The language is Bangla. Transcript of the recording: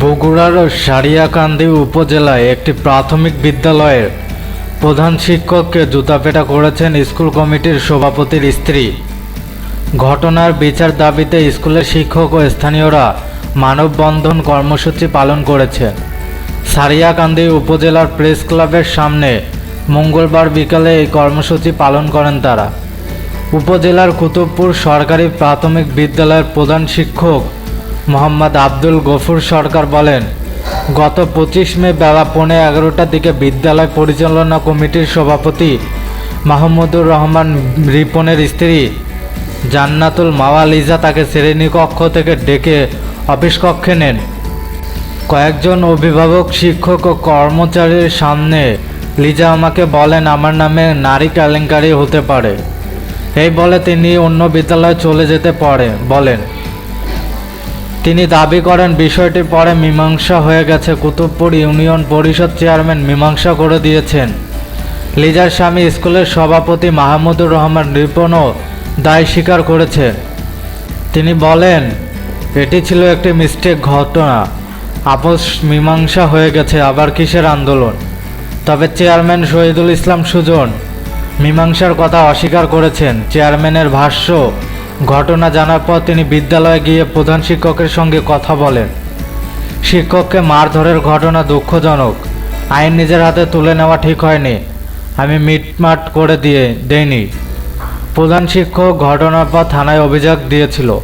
বগুড়ার সারিয়াকান্দি উপজেলায় একটি প্রাথমিক বিদ্যালয়ের প্রধান শিক্ষককে জুতাপেটা করেছেন স্কুল কমিটির সভাপতির স্ত্রী। ঘটনার বিচার দাবিতে স্কুলের শিক্ষক ও স্থানীয়রা মানববন্ধন কর্মসূচি পালন করেছে। সারিয়াকান্দি উপজেলার প্রেস ক্লাবের সামনে মঙ্গলবার বিকালে এই কর্মসূচি পালন করেন তারা। উপজেলার কুতুবপুর সরকারি প্রাথমিক বিদ্যালয়ের প্রধান শিক্ষক মোহাম্মদ আব্দুল গফুর সরকার বলেন, গত পঁচিশ মে বেলা পৌনে এগারোটার দিকে বিদ্যালয় পরিচালনা কমিটির সভাপতি মাহমুদুর রহমান রিপনের স্ত্রী জান্নাতুল মাওয়া লিজা তাকে শ্রেণীকক্ষ থেকে ডেকে অফিস কক্ষে নেন। কয়েকজন অভিভাবক, শিক্ষক ও কর্মচারীর সামনে, লিজা আমাকে বলেন আমার নামে নারী কেলেঙ্কারি হতে পারে। এই বলে তিনি অন্য বিদ্যালয়ে চলে যেতে পারে, বলেন। তিনি দাবি করেন, বিষয়টি পরে মীমাংসা হয়ে গেছে। কুতুবপুর ইউনিয়ন পরিষদ চেয়ারম্যান মীমাংসা করে দিয়েছেন। লিজার স্বামী স্কুলের সভাপতি মাহমুদুর রহমান রিপনও দায় স্বীকার করেছে। তিনি বলেন, এটি ছিল একটি মিস্টেক ঘটনা। আপোষ মীমাংসা হয়ে গেছে, আবার কিসের আন্দোলন? তবে চেয়ারম্যান শহীদুল ইসলাম সুজন মীমাংসার কথা অস্বীকার করেছেন। চেয়ারম্যানের ভাষ্য ঘটনা জানার পর তিনি বিদ্যালয়ে গিয়ে প্রধান শিক্ষকের সঙ্গে কথা বলেন। শিক্ষককে মারধরের ঘটনা দুঃখজনক। আইন নিজের হাতে তুলে নেওয়া ঠিক হয়নি। আমি মিটমাট করে দিয়ে দেইনি। প্রধান শিক্ষক ঘটনার পর থানায় অভিযোগ দিয়েছিল।